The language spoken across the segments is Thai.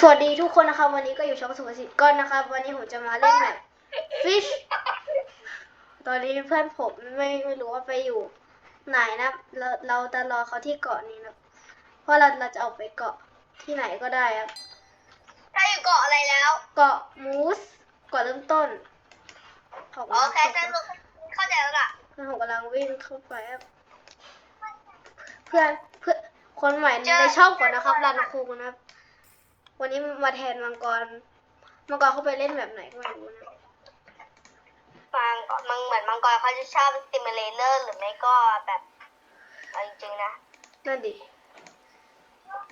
สวัสดีทุกคนนะครับ วันนี้ก็อยู่ช่องสุภสิทธิ์ก้อนนะครับ วันนี้ผมจะมาเล่นแบบ fish ตอนนี้เพื่อนผมไม่ไม่รู้ว่าไปอยู่ไหนนะเราเราจะรอเขาที่เกาะนี้นะเพราะเราเราจะออกไปเกาะที่ไหนก็ได้ครับถ้าอยู่เกาะอะไรแล้ว เกาะมูสเกาะเริ่มต้นของโอเคฉันรู้เข้าใจแล้วล่ะเพื่อนผมกำลังวิ่งเข้าไปครับเพื่อนเพื่อนคนใหม่เจอในช่องก่อนนะครับรันคูนะครับ วันนี้มาแทนมังกร มังกรเขาไปเล่นแบบไหนก็ไม่รู้นะฟังก่อนมังเหมือนมังกรเขาจะชอบสติมเลเนอร์หรือไม่ก็แบบเอาจริงๆนะ นั่นดิ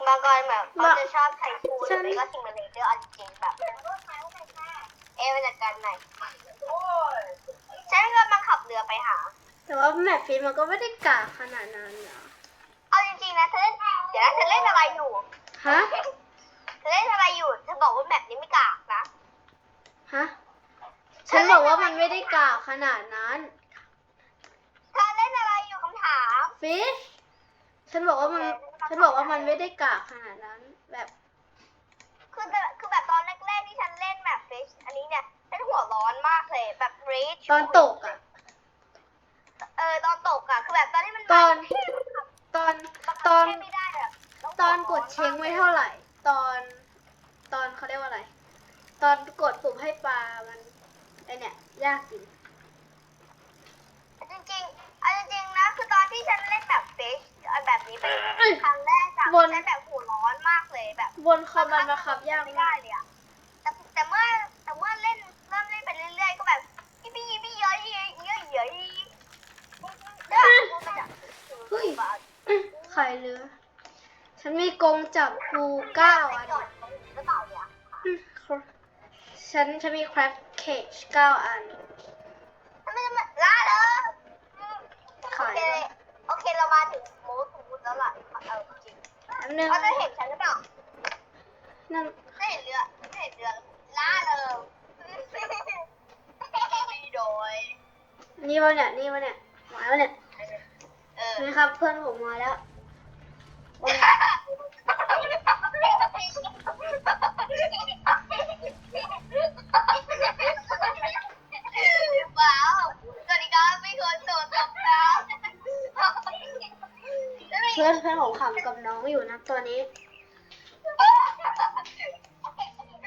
มังกรแบบเขาจะชอบไทคูนหฉัรืนอไม่ก็สติมเลเนอร์เอาจริงๆแบบ เอะมาจากการไหนฉันก็มาขับเรือไปหา แต่ว่าแมปฟิล์มมันก็ไม่ได้กากขนาดนั้นนะเอาจริงๆนะเธอเล่นเดี๋ยวนะเธอเล่นอะไรอยู่ ฮะ เธอเล่นอะไรอยู่เธอบอกว่าแบบนี้ไม่กากนะ ฮะ ฉันบอกว่ามันไม่ได้กากขนาดนั้น เธอเล่นอะไรอยู่คำถามฟิชฉันบอกว่ามัน ฉันบอกว่ามันไม่ได้กากขนาดนั้น แบบ คือแบบคือแบบตอนแรกๆที่ฉันเล่นแบบฟิชอันนี้เนี่ยฉันหัวร้อนมากเลยแบบรีชตอนตกอะ เออตอนตกอะคือแบบตอนที่มัน ตอน ที่ ตอน มัน ตอน ไม่ได้อะแล้ว ตอนกดเช็งไม่เท่าไหร่ ตอน ตอนเขาเรียกว่าอะไร ตอนกดปุ่มให้ปลา มันไอเนี่ ยยากจริงจริงๆเอาจริงๆนะคือตอนที่ฉันเล่นแบบฟิชแบบนี้เป็นครั้งแรกอะวนฉันแบบหัวร้อนมากเลยแบบบนคอมมันบังคับยากไม่มาได้กเลยอะแต่แต่เมื่อแต่เมื่อเล่นเริ่มเล่นไปเรื่อยๆก็แบบยี่ปี้ยี่ปี้เยอะเยอะเยอะเยอะเยอะเฮ้ยไข่เรือฉันมีกรงจับปูเก้าอัน หรือเปล่าเนี่ยอืมฉันฉันมีแครปเคจเก้าอัน ทำไมจะมาล่าเลย ขาย โอเคโอเคเรามาถึงโมทูนแล้วล่ะเออจริง แป๊บนึงเขาจะเห็นฉันหรือเปล่านั่นไม่เห็นเรือไม่เห็นเรือล่าเลยโดยนี่วะเนี่ย นี่วะเนี่ย มาวะเนี่ย เออ นี่ครับ เพื่อนผมมาแล้ว โอ้ย ว้าวสวัสดีครับมีคนโดดตกน้ำ เพื่อนเพื่อนผมขำกับน้องอยู่นะตอนนี้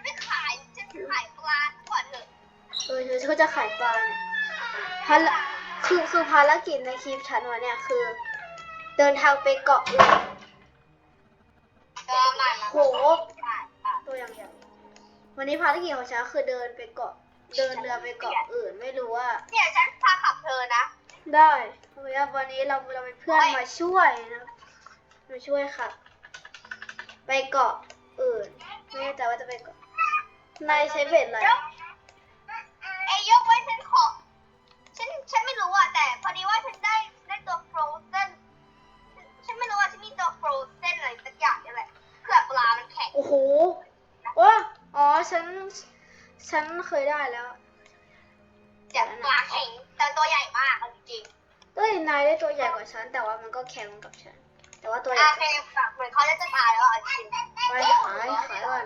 ไม่ขายฉันขายปลาก่อนเถอะเออฉันก็จะขายปลาเนี่ยภารคือคือภารกิจในคลิปฉันวันเนี่ยคือ เดินทางไปเกาะอื่นเออมามาโหตัวอย่างใหญ่วันนี้ภารกิจของฉันคือเดินไปเกาะ เดินเรือไปเกาะอื่นไม่รู้ว่าเนี่ยฉันพาขับเธอนะ ได้เพราะว่าวันนี้เราเราเป็นเพื่อนมาช่วยนะ มาช่วยค่ะ ไปเกาะอื่น ไม่แน่ใจว่าจะไปเกาะนายใช้เบ็ดอะไรไอ้ยกไว้ฉันขอฉันฉันไม่รู้อะแต่พอดีว่าฉันได้ได้ตัว frozen ฉันไม่รู้ว่าฉันมีตัว frozen อะไรสักอย่างนี่แหละเผื่อปลามันแข็งโอ้โหว้าอ๋อฉันฉันเคยได้แล้วเดี๋ยวปลาแข็งแต่ตัวใหญ่มากเอาจริงเอ้ยนายได้ตัวใหญ่กว่าฉันแต่ว่ามันก็แข็งกับฉัน แต่ว่าตัวๆใหญ่อะเคแบบเหมือนเขาจะตายแล้วอะจริงไปขายขายก่อน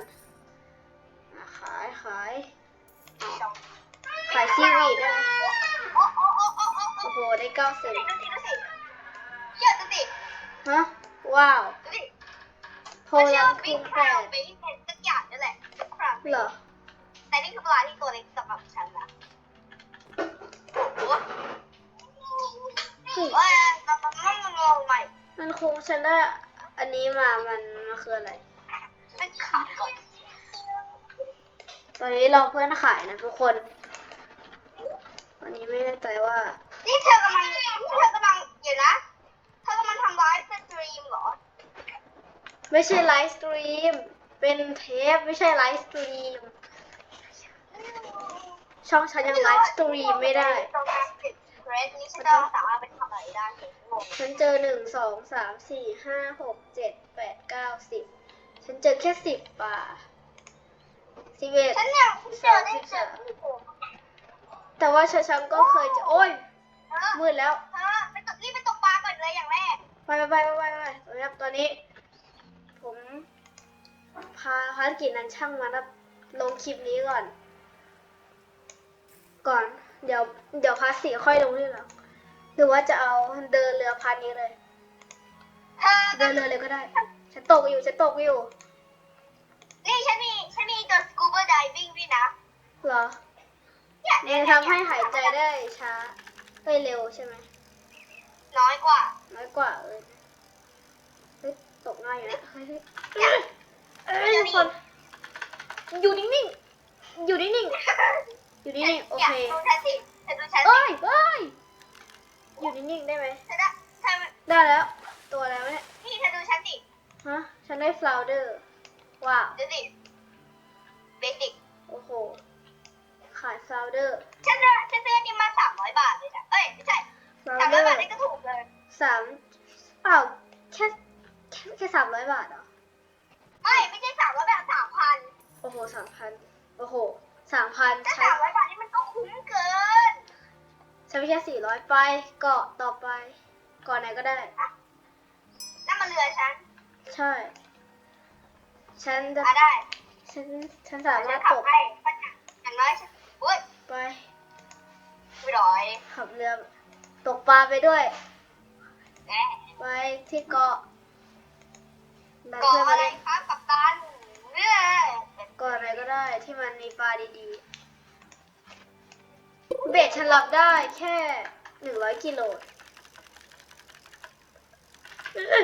อะขายขายขายซีวีดได้ไหมโอ้โอ้โอ้โอ้โอ้โอ้โหได้เก้าสิบดูสิดูสิเยอะดูสิฮะว้าวดูสิโพมันชื่อลังว่าคูบิ๊กณคแปราวดบิ๊กเป็นสักอย่างนี่แหละบิ๊กคราวเหรอแต่นี่คือปลาที่ตัวเล็กสำหรับฉันนะโอ้โหเฮ้ยเอ้ยมันมันมันงงใหม่ มันคงฉันได้อันนี้มา มันมันคืออะไร ไม่ขาดก่อนตอนนี้เราเพื่อนขายนะทุกคนวันนี้ไม่แน่ใจว่า นี่เธอกำลังนี่เธอกำลังเดี๋ยวนะ เธอกำลังทำไลฟ์สตรีมเหรอ ไม่ใช่ไลฟ์สตรีม เป็นเทปไม่ใช่ไลฟ์สตรีม ช่องฉันยังไลฟ์สตรีมไม่ได้ตรงนั้นติดเทรนด์นี่ฉันจะสามารถไปทำอะไรได้เห็นงง ฉันเจอหนึ่งสองสามสี่ห้าหกเจ็ดแปดเก้าสิบฉันเจอแค่สิบป่าสิบเอ็ดฉันยังเจอได้เจอแต่ว่าฉันฉันก็เคยเจอโอ้ยเธอมืดแล้วเธอไปตกรีบไปตกปลาก่อนเลยอย่างแรกไปไปไปไปไปไปครับตอนนี้ ผมพาภารกิจนั้นช่างมันนะลงคลิปนี้ก่อน ก่อน เดี๋ยว เดี๋ยวพาร์ทสี่ค่อยลงที่หลังห รือว่าจะเอาเดินเรือพาร์ทนี้เลยเธอเดินเรือเลยก็ได้ ฉันตกอยู่ ฉันตกอยู่ นี่ฉันมีฉันมีตัว scuba diving ด้วยนะเหรอเนี่ยมันทำให้หายใจได้ช้าเอ้ยเร็วใช่ไหม น้อยกว่า น้อยกว่าเออเฮ้ยตกง่ายอยู่นะเฮ้ยเฮ้ยเนี่ยเอ้ยทุกคนอยู่นิ่งๆอยู่นิ่งๆอยู่นิ่งๆโอเคนี่ยดูฉันสิเธอดูฉันสิเอ้ยเอ้ย อยู่นิ่งๆได้ไหมเธอได้เธอได้แล้ว ตัวอะไรวะเนี่ยนี่เธอดูฉันสิฮะฉันได้ฟลาวเดอร์ว้าวดูสิเบสิกโอ้โห ขายฟลาวเดอร์ฉันซื้อฉันซื้ออันนี้มาสามร้อยบาทเลยนะเอ้ยไม่ใช่ฟลาวสามเดร้ออยบาทร์นี่ก็ถูกเลยสามเปล่าแค่แค่แค่สามร้อยบาทเหรอไม่ไม่ใช่สามร้อยแบบสามพันโอ้โหสามพันโอ้โหสามพันถ้าใช้ สามร้อยบาทนี่มันก็คุ้มเกิน ใช้ไปแค่สี่ร้อยไปเกาะต่อไปเกาะไหนก็ได้ นั่นมันเรือฉันใช่ ฉันจะอะได้ฉันฉันสาฉัมารนถขัตบกให้อย่างน้อยฉันอุ้ยไป ไม่ร้อยขับเรือตกปลาไปด้วย แหมไปที่เกาะดันเกาะเพื่อนอะมาไรเล่นครับกัปตันเรือเกาะอะไรก็ได้ที่มันมีปลาดีๆ เบ็ดฉันรับได้แค่หนึ่งร้อยกิโล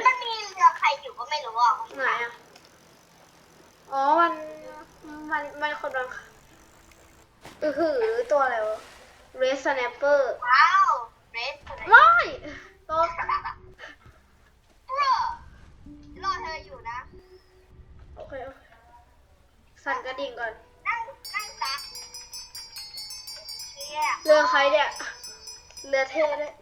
มันมีเรือใครอยู่ก็ไม่รู้อะไหนอะ อ๋อ มัน มัน มันคนบังคับอือหือตัวอะไรวะ Red Snapper ว้าวเรสอะไรไม่ตัวเรือรอเธออยู่นะโอเคโอเค สั่นกระดิ่งก่อนนั่งนั่ เรือใครเนี่ยเรือเท่เนี่ย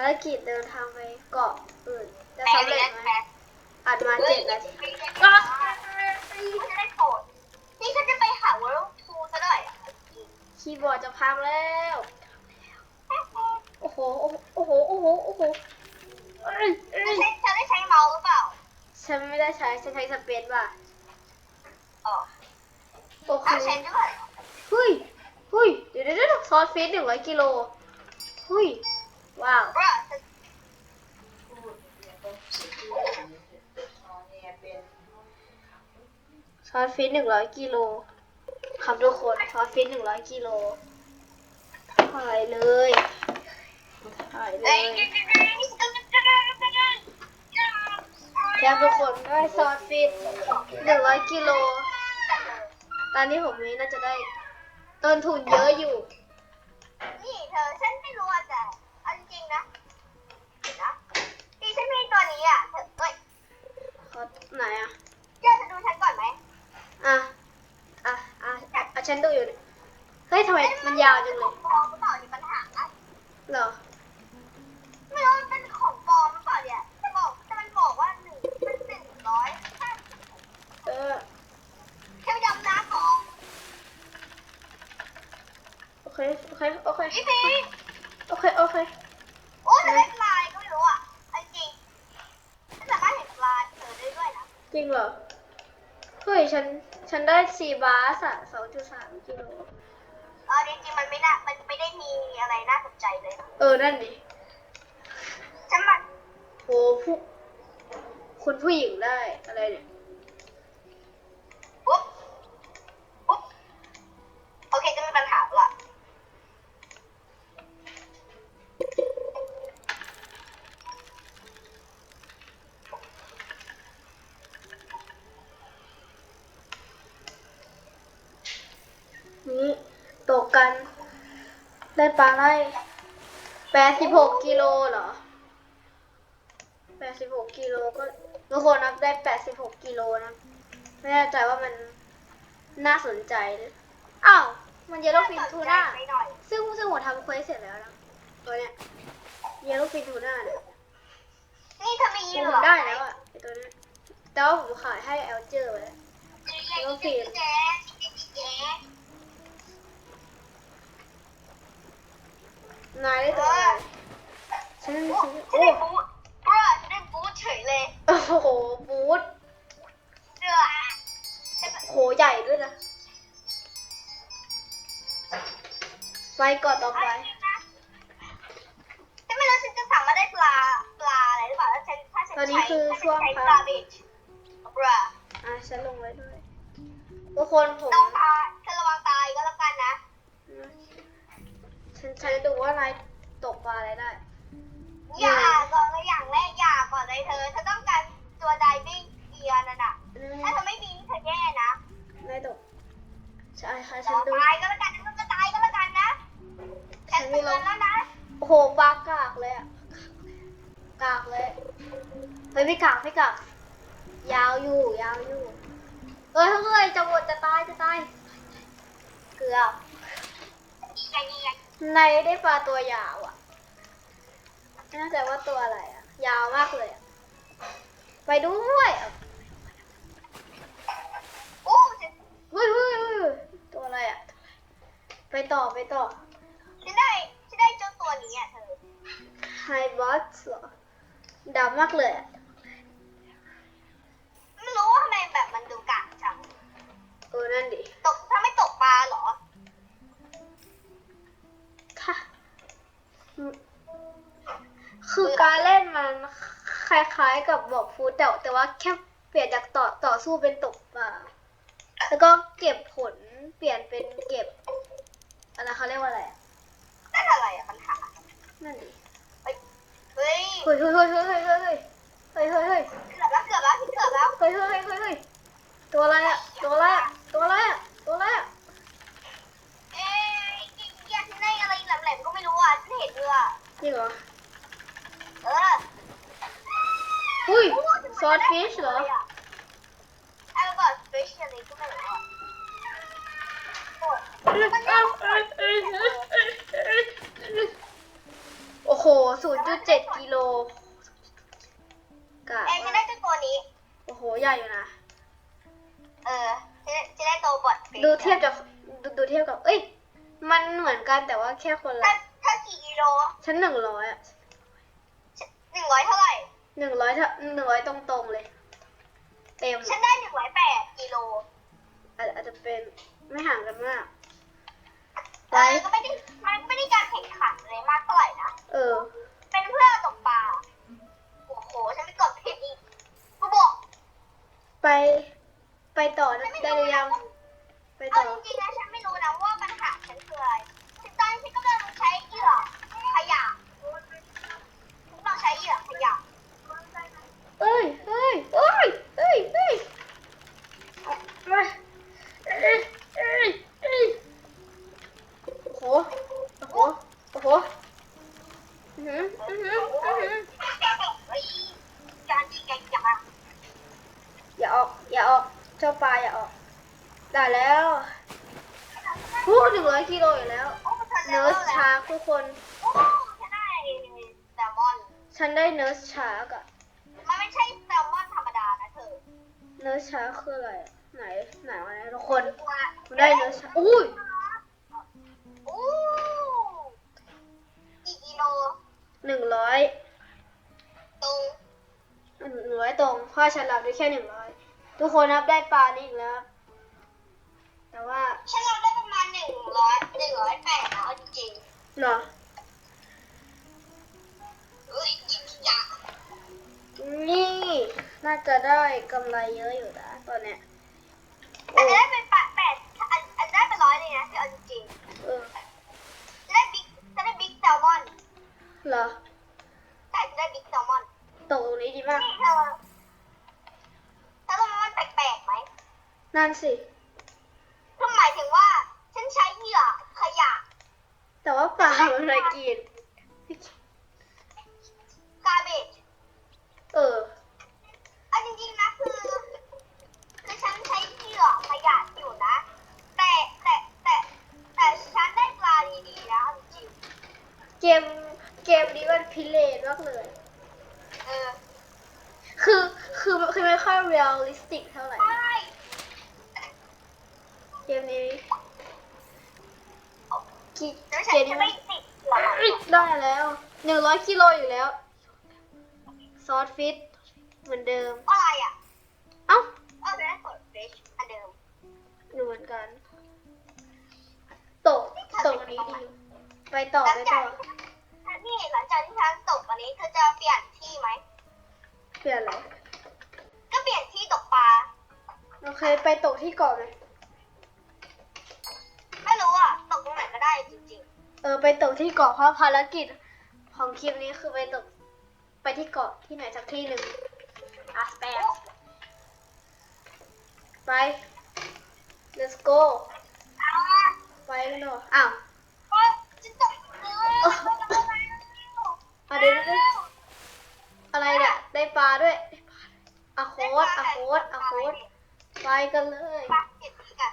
ารกิจเดินทางไปเกาะอื่น จะแพ้สำเลเร็ยจไหมแพ้อัดมาเฮ้เจ็ยดนาทีไม่ได้ก็จะได้โปรดนี่ฉันจะไปหาเวิร์ลทูซะหน่อยอะคีย์บอร์ดจะพังแล้ว โอ้โห โอ้โห โอ้โห โอ้โหเอ้ยเอ้ยใช้เธอได้ใช้เมาส์หรือเปล่า ฉันไม่ได้ใช้ ฉันใช้สเปซว่ะอ๋อโอเคเอาใช้ด้วยเฮ้ยเฮ้ยเดี๋ยวเดี๋ยวเดี๋ยวซอสฟีดหนึ่งร้อยกิโลเฮ้ย ว้าวบรอซอสฟีดหนึ่งร้อยกิโลครับทุกคนซอสฟีดหนึ่งร้อยกิโลถ่ายเลยถ่ายเลยยครับทุกคนได้ซอสฟีดหนึ่งร้อยกิโล ตอนนี้ผมนี้น่าจะได้ต้นทุนเยอะอยู่ นี่เธอฉันไม่รู้อะแต่เอาจริงๆนะเห็นนะนี่ฉันมีตัวนี้อะเธอเอ้ย เขา ไหนอะเจ้าจะดูฉันก่อนไหมอะอะอะอะฉันดูอยู่เฮ้ยทำไมมันยาวจังเลยของปลอมหรือเปล่ามีปัญหาเหรอไม่รู้มันเป็นของปลอมหรือเปล่าเนี่ยแต่บอกแต่มันบอกว่าหนึ่งมันหนึ่งร้อยเออแค่ยำน้ำของโอเคโอเคโอเคพี่พีโอเคโอเคโอ้แต่ได้ปลายก็ไม่รู้อะเอาจริงฉันสามารถเห็นปลายเธอได้ด้วยนะ จริงเหรอ เฮ้ย ฉัน ฉันได้สี่บาสอะสองจุดสามกิโลเออจริงๆมันไม่น่ามันไม่ได้มีอะไรน่าสนใจเลยนะเออ นั่นดิฉันมันโหผู้คุณผู้หญิงได้อะไรเนี่ย นี่ตกกัน ได้ปลาไล่แปดสิบหกกิโลเหรอแปดสิบหกกิโลก็ทุกคนนับได้แปดสิบหกกิโลนะ ไม่แน่ใจว่ามันน่าสนใจอ้าวมันเยลโล่ฟินทูน่าซึ่งซึ่งผมทำเควสเสร็จแล้วนะตัวเนี้ยเยลโล่ฟินทูน่าเนี่ยนี่เธอมีผมเหรอได้แล้วอะไอตัวเนี้ยแต่ว่าผมขายให้เอลเจอร์ไปแล้วโอเคแจ๊แนายได้ตัวอะไรฉันโอ้ฉันฉันโอ้ได้บูทบรฉันได้บูทเฉยเลยโอ้โหบูทเสื้อฉันโหใหญ่ด้วยนะไปก่อนต่อไปฉันไม่รู้ฉันจะสามารถได้ปลาปลาอะไรหรือเปล่าถ้าฉันถ้าฉันตอนนี้ใช้คือถ้าช่วงฉันใช้พักปลาบิชบรอะฉันลงไว้ด้วยทุกคนผม ต้องตายเธอระวังตายก็แล้วกันนะ ฉันฉันจะดูว่านายตกปลาอะไรได้ อย่าก่อนเลยอย่างแรกอย่าก่อนเลยเธอเธอต้องการตัวไดวิ่งเกียร์นั่นน่ะอืมถ้าเธอไม่มีนี่เธอแย่นะนายตก ใช่ค่ะลฉันองดู ตายก็แล้วกันฉันก็ตายก็แล้วกันนะฉันเตือนแล้วนะโอ้โหปลากากเลยอะกากเลยเฮ้ยไม่กากไม่กากยาวอยู่ ยาวอยู่เฮ้ยเฮ้ยจะหมดจะตายจะตายเกือบอย่างนี้ ในได้ปลาตัวยาวอะไม่แน่ใจว่าตัวอะไรอะ ยาวมากเลยอะไปด้วยอะโอ้ฉันเฮ้ยเฮ้ยเฮ้ยตัวอะไรอะ ไปต่อไปต่อฉันได้ฉันได้เจ้าตัวนี้อะเธอไฮบอสเหรอดำมากเลยอะไม่รู้ว่าทำไมแบบมันดูกากจังเออนั่นดิ ตกถ้าไม่ตกปลาเหรอ คือการเล่นมันคล้ายๆกับบอกฟูดแต่แต่ว่าแค่เปลี่ยนจากต่อต่อสู้เป็นตกปลาแล้วก็เก็บผลเปลี่ยนเป็นเก็บอะไรเขาเรียกว่าอะไรอะนั่นอะไรอะปัญหา นั่นดิเฮ้ยเฮ้ยเฮ้ยเฮ้ยเฮ้ยเฮ้ยเฮ้ยเฮ้ยเฮ้ยเฮ้ยเฮ้ยเกือบแล้วเกือบแล้วเกือบแล้วเฮ้ยเฮ้ยเฮ้ยเฮ้ยเฮ้ยตัวอะไรอะตัวอะไรอะตัวอะไรอะตัวอะไรอะ เอ๊ะเกียร์ฉันได้อะไรแหลมๆก็ไม่รู้อะฉัน เห็นเรือจริงเหรอ เอออุ้ยซอสฟิชเหรอไอ้บอสฟิชอะไรก็ไม่รู้อะโอ้ยโอ้โหศูนย์จุดเจ็ดกิโลกะเอ้ยฉันได้เจ้าตัวนี้ โอ้โห ใหญ่อยู่นะ เออฉันได้ฉันได้ตัวบอสฟิชดูเทียบจากดูดูเทียบกับ เอ้ย มันเหมือนกันแต่ว่าแค่คนถ้าละถ้า กี่กิโลชั้นหนึ่งร้อยอะหนึ่งร้อยเท่าไหร่ หนึ่งร้อยหนึ่งร้อยตรงๆเลย เต็มฉันได้หนึ่งร้อยแปดกิโลอาจอาจจะเป็นไม่ห่างกันมากเออก็ไม่ได้มันไม่ได้การแข่งขันอะไรมากเท่าไหร่นะ เออ เป็นเพื่อตกปลา โอ้โห ฉันไม่กดผิดอีกกูบอก ไป ไปต่อได้หรือยัง ไปเอาต่อจริงๆนะฉันไม่รู้นะว่าปัญหาฉันคืออะไร อุ้ยโอ้กี่กิโลหนึ่งร้อยตรงหนึ่งร้อยตรงเพราะฉันรับได้แค่หนึ่งร้อยทุกคนนับได้ปลานี่อีกแล้ว แต่ว่าฉันรับได้ประมาณหนึ่งร้อยหนึ่งร้อยแปดนะเอาจริงเหรอๆเฮ้ยจริงจังนี่น่าจะได้กำไรเยอะอยู่นะตอนเนี้ยอัโอ้นจะได้เป็นแปด นร้อยเลยนะที่เอาจริงเออๆจะได้บิ๊กจะได้บิ๊กแซลมอนเหรอใช่จะได้บิ๊กแซลมอนตกตรงนี้ดีมากนี่เธอแซลมอนแปลกๆไหมนั่นสิ คือหมายถึงว่าฉันใช้เหยื่อขยะแต่ว่าปลามันอะไรกิน เกมเกมนี้มันพิเรนมากเลยๆเออคือคือคือไม่ค่อยเรียลลิสติกเท่าไหร่ใช่เกมนี้กิแล้วเกฉันมจะนี้ไม่ติดหรอกได้แล้วหนึ่งร้อยกิโลอยู่แล้ว ซอสฟิต เหมือนเดิม อะไรอะ เอ้าเออได้ผลเฟชอันเดิม อยู่เหมือนกัน ตกตกอันนี้ดี ไปต่อหลัไปงต่จาอกนี่ หลังจากที่ฉันตกวันนี้เธอจะเปลี่ยนที่ไหม เปลี่ยนอะไรก็เปลี่ยนที่ตกปลา โอเคไปตกที่เกาะไหมไม่รู้อะ ตกตรงไหนก็ได้จริงเออไปตกที่เกาะเพราะภารกิจของคลิปนี้คือไปตกไปที่เกาะที่ไหนสักที่หนึ่งอาสเปนไป let's go ๆเอาอะไปกันเถอะอ้าว เฮ้ยจะตกเลย อะเดี๋ยวเดี๋ยวเดี๋ยวอะไรเนี่ยได้ปลาด้วยได้ปลาอะโคดอะโคดอะโคดไปกันเลยปลาเก็บอีกอะ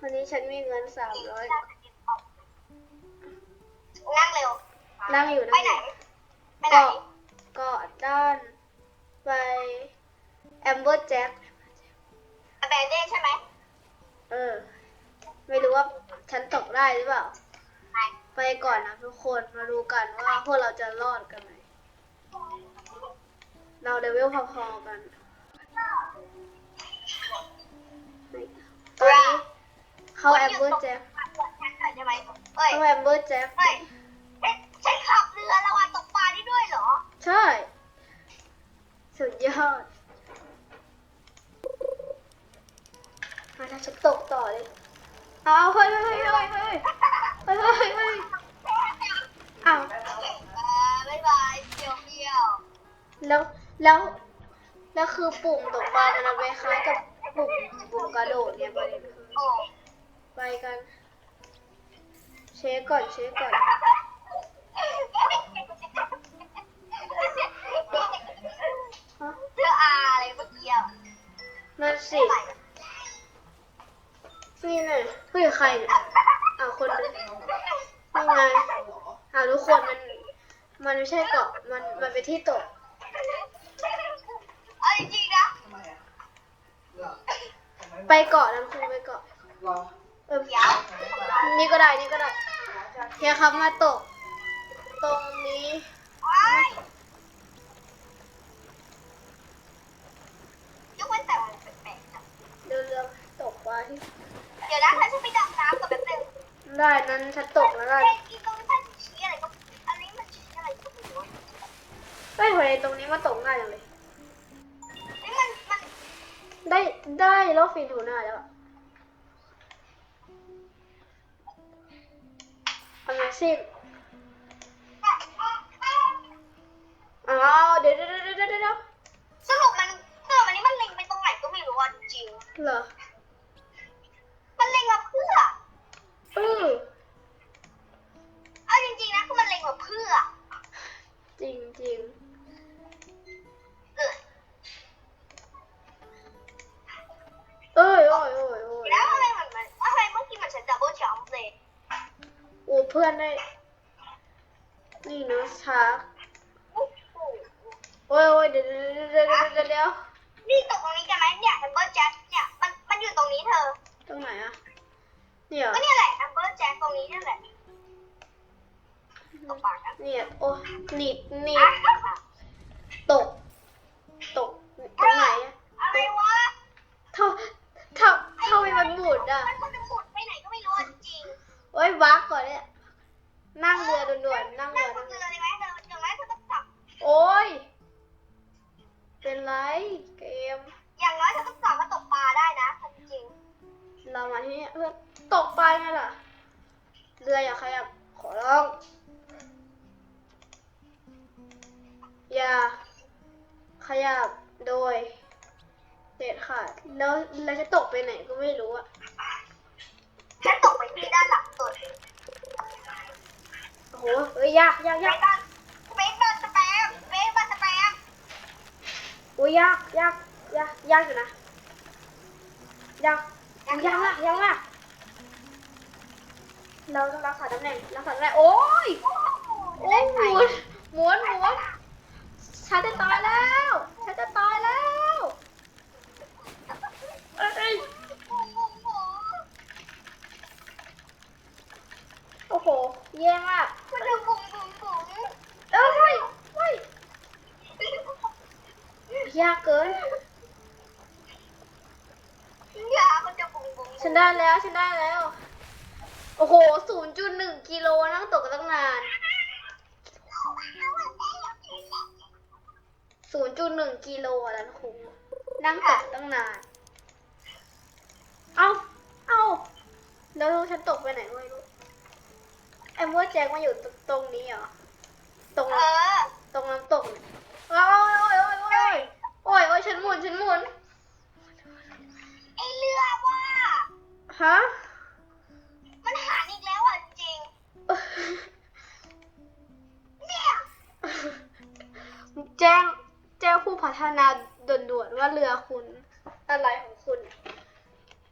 วันนี้ฉันมีเงินสามร้อยนั่งเร็วนั่งอยู่นั่ไปงอไหนยู่ไปไหนเกาะเกาะด้านไปแอมเบอร์แจ็คแบนเด้ใช่ไหมเออ ไม่รู้ว่าฉันตกได้หรือเปล่า ไปไปก่อนนะทุกคนมาดูกันว่าพวกเราจะรอดกันไหม เราเลเวลพอๆกันตอนนี้เข้าแอมเบอร์แจ็คใช่ไหมเฮ้ยเข้าแอมเบอร์แจ็คเฮ้ยฉันขับเรือแล้วอะตกปลาได้ด้วยเหรอ ใช่ สุดยอดมาถ้าฉันตกต่อเลย เอาเฮ้ยเฮ้ยเฮ้ยเฮ้ยเฮ้ยเฮ้ยเฮ้ยเฮ้ยอ้าวบ๊ายบายเปียวเปียวแล้วแล้วแล้วคือปุ่มตกปลามันไปคล้ายกับปุ่มปุ่มกระโดดเนี่ยประเด็นคือโอ้ไปกัน เช็คก่อนเช็คก่อนฮะเธออาอะไรเมื่อกี้อะนั่นสินี่ไงเฮ้ยใครเนี่ย อ้าวคนนึงนี่ไงอ้าวทุกคนมัน มันไม่ใช่เกาะ มัน มันเป็นที่ตก เอาจริงๆนะทำไมอะเหรอทำไมไปเกาะน้ำคูไปเกาะรอเออเดี๋ยวนี่ก็ได้ นี่ก็ได้เฮียครับมาตก ตรงนี้ว้ายยกเว้นแต่มันแปลกๆจังเรือตกปลาที่ เดี๋ยวนะฉันจะไปด๊ ได้นั้นฉันตกแล้วกันเฮ้ยอีตรงนี้มันชี้อะไรก็อันนี้มันชี้อะไรก็ไม่รู้เฮ้ยทำไมตรงนี้มาตกง่ายจังเลย นี่มันมันได้ได้รอบฟินทูน่าแล้วอะ Amazing อ้าวเดี๋ยวเดี๋ยวเดี๋ยวเดี๋ยวเดี๋ยวสรุปมันสรุปอันนี้มันเล็งไปตรงไหนก็ไม่รู้อะจริงเหรอ พื่อนได้ นี่เนอะชาร์กโอ้โหโอ้ยโอ้ยเดี๋ยวเดี๋ยวเดี๋ยวเดี๋ยวเดี๋ยวเดี๋ยวนี่ตกตรงนี้กันไหมเนี่ยดับเบิลแจ็คเนี่ยมันมันอยู่ตรงนี้เธอ ตรงไหนอะเนี่ยเหรอก็เนี่ยแหละดับเบิลแจ็คตรงนี้นั่นแหละตกปากกันเนี่ยโอ้หนีบหนีบ ราจะตกไปไหนก็ไม่รู้อะฉันตกไปที่ด้านหลังสุดโอ้โหเอ้ยยากยากเบยากสบาร์เบสบาร์สแปมเบสบาร์สแปมโอ้ยยากยากยากยากอยู่นะยากยากยากมากยากมากเราต้องรักษาตำแหน่งรักษาตำแหน่งโอ้ยโอ้ยหมุนหมุนหมุนฉันจะตายแล้วฉันจะตายแล้วเอ้ยโอ้โหแย่มากมันจะบุ๋มบุ๋มบุ๋มเอ้ยไม่ไม่ยากเกินย่ามันจะบุ๋มบุ๋มฉันได้แล้ว ฉันได้แล้ว โอ้โหศูนย์จุดหนึ่งกิโลนั่งตกกันตั้งนานศูนย์จุดหนึ่งกิโลอะนั่นครูนั่งตกตั้งนาน เอ้าเอ้าแล้วฉันตกไปไหนไม่รู้ ไอ้มัวแจ็คมาอยู่ตรงตรงนี้เหรอ ตรงเอน้ำอตรงน้ำตกเนี่ยโอ้ยโอ้ยโอ้ยโอ้ยโอ้ยโอ้ยโอ้ยฉันหมุนฉันหมุน ไอเรือว่า ฮะ มันหายอีกแล้วอะจริง เนี่ย แจ้งแจ้งผู้พัฒนาด่วนๆว่าเรือคุณ อะไรของคุณ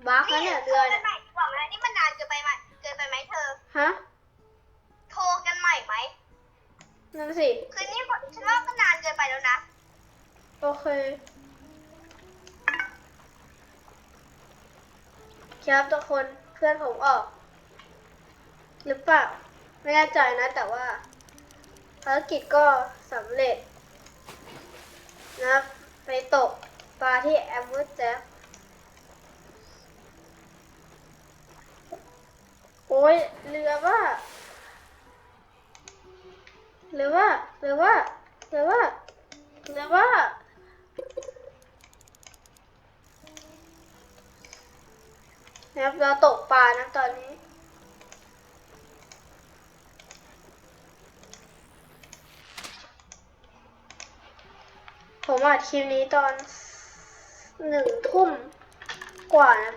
บักแล้วเนี่ยเรือโทรกัเนี่นยใหม่ดีกว่าไหมนี่มันนานเกินไปไหมเกินไปไหมเธอ ฮะ โทรกันใหม่ไหมนั่นสิ คือนี่ฉันว่าก็นานเกินไปแล้วนะ โอเคครับทุกคนเพื่อนผมออก หรือเปล่า ไม่แน่ใจนะ แต่ว่าภารกิจก็สำเร็จ นะครับไปตกปลาที่แอมเวอร์แจ็คโอ้ยเรือว่า เรือว่าเรือว่าเรือว่าเรือว่า นะครับเราตกปลานะตอนนี้ ผมอัดคลิปนี้ตอนหนึ่งทุ่มกว่านะ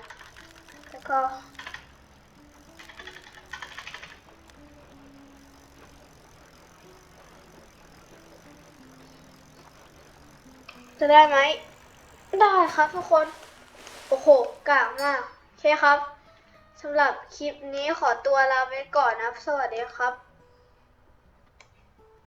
แล้วก็ จะได้ไหม ได้ครับทุกคน โอ้โหกากมากโอเคครับสำหรับคลิปนี้ขอตัวลาไปก่อนนะ สวัสดีครับ